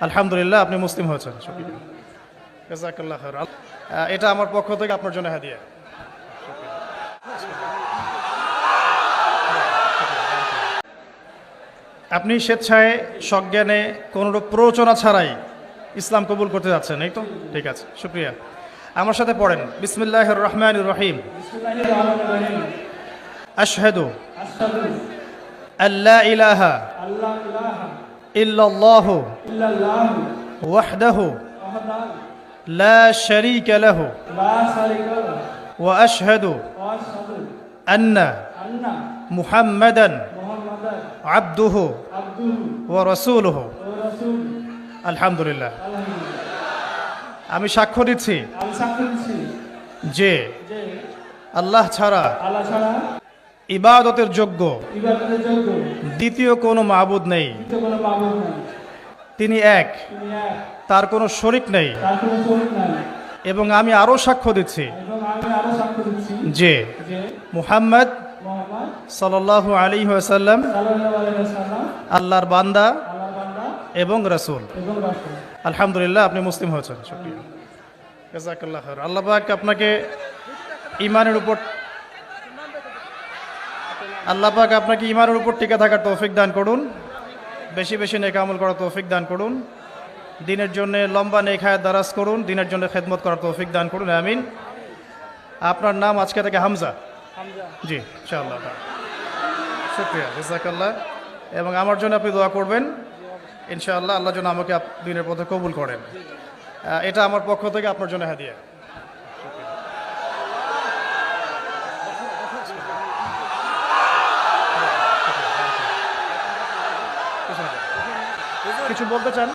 আলহামদুলিল্লাহ, আপনি মুসলিম হয়েছেন। এটা আমার পক্ষ থেকে আপনার জন্য হাদিয়া। আপনি স্বেচ্ছায়, সজ্ঞানে কোনোরূপ প্ররোচনা ছাড়াই ইসলাম কবুল করতে যাচ্ছেন, এই তো? ঠিক আছে, শুক্রিয়া। আমার সাথে পড়েন। বিসমিল্লাহ রহমান রহিম। আশহাদু। আল্লাহ ইলাহা। লা শারীকা লাহু ওয়া আশহাদু আন্না মুহাম্মাদান আবদুহু ওয়া রাসূলুহু আলহামদুলিল্লাহ আমি সাক্ষ্য দিচ্ছি আমি সাক্ষ্য দিচ্ছি যে যে আল্লাহ ছাড়া আল্লাহ ছাড়া ইবাদতের যোগ্য। দ্বিতীয় কোনো মাহবুদ নেই। তিনি এক। তার কোনো শরিক নেই। এবং আমি আরও সাক্ষ্য দিচ্ছি। যে মুহাম্মদ সাল্লাল্লাহু আলী ওয়াসাল্লাম সাল্লাল্লাহু আলাইহি সাল্লাম আল্লাহর বান্দা এবং রাসূল। আলহামদুলিল্লাহ আপনি মুসলিম হয়েছেন শুকরিয়া। আল্লাহ আপনাকে ইমানের উপর আল্লাহ পাক আপনাকে ইমানের উপর টিকে থাকার তৌফিক দান করুন। বেশি বেশি নেক আমল করার তৌফিক দান করুন। দিনের জন্য লম্বা নেক হায়াত দারাজ করুন দিনের জন্য খেদমত করার তৌফিক দান করুন আমিন। আপনার নাম আজকে থেকে হামজা? জি ইনশাআল্লাহ। শুক্রিয়া জাজাকাল্লাহ। এবং আমার জন্য আপনি দোয়া করবেন। ইনশাআল্লাহ আল্লাহ যেন আমাকে দিনের পথে কবুল করেন। এটা আমার পক্ষ থেকে আপনার জন্য হাদিয়া। কিছু বলতে চান?